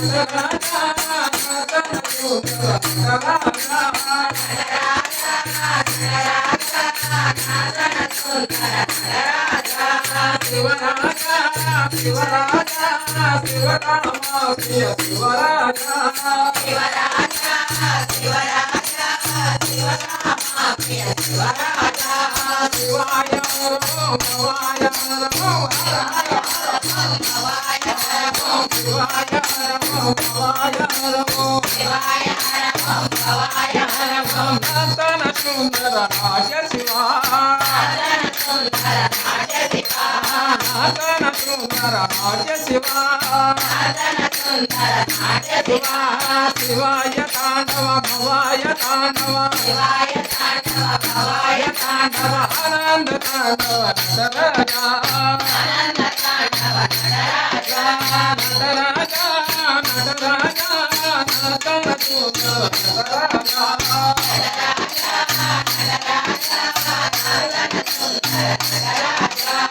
Bye. నతన సుందర రాజ శివా నతన సుందర రాజ శివా శివాయ Nataraja Nataraja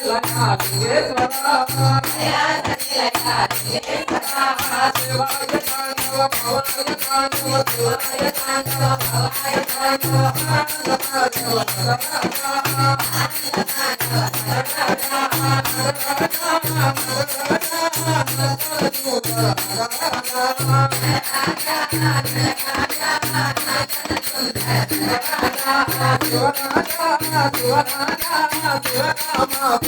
I'm not